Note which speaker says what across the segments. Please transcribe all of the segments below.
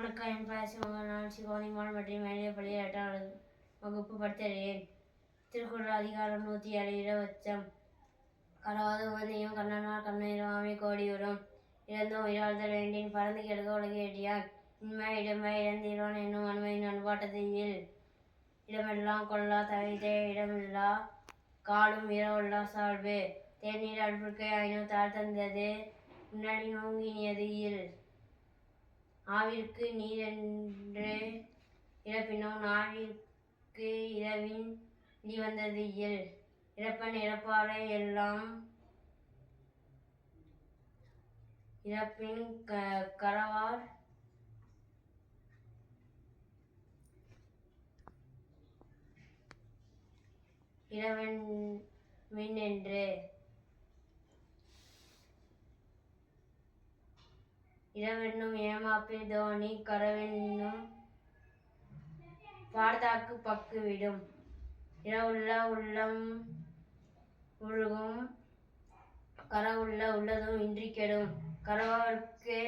Speaker 1: வணக்கம். என் பெயர் நான் நான் சிவானி மேலே மேல்நிலைப்பள்ளியில் எட்டாம் வகுப்பு படித்தறியேன் திருக்குறள் அதிகாரம் நூற்றி ஏழு இடவச்சம் கரவாத உவந்தையும் கண்ணனால் கண்ணீராமை வரும். இறந்தும் உயிராழ்தல் வேண்டின் பறந்து கெடுக்க உலகேட்டியான். இன்மை இடமை இழந்தீரோன் என்னும் அண்மையின் அன்பாட்டத்தில் இடமெல்லாம் கொள்ளா தவிதே இடமில்லா காலும் இரவுள்ளா சால்பு. தேநீர் அடுப்புக்கை ஐநூ தாழ் தந்தது முன்னாடி நோங்கினியது இல் ஆவிற்கு நீரென்று இறப்பினும். நாவிற்கு இரவின் நீ வந்தது இயல். இறப்பன் இறப்பாரை எல்லாம் இறப்பின் க கரவார். இறைவன் மின் என்று இரவென்னும் ஏமாப்பில் தோணி கரவென்னும் பார்த்தாக்கு பக்கு விடும் இரவுள்ள உள்ளம் உருகும் கரவுள்ள உள்ளதும் இன்றி கெடும். கரவர்க்கு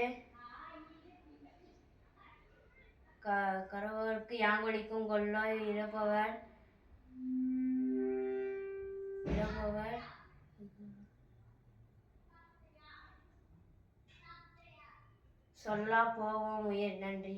Speaker 1: க கரவர்க்கு யாங்கொழிக்கும் கொல்லோ இறப்பவர் சொல்லா போவோம் உயர் நன்றி.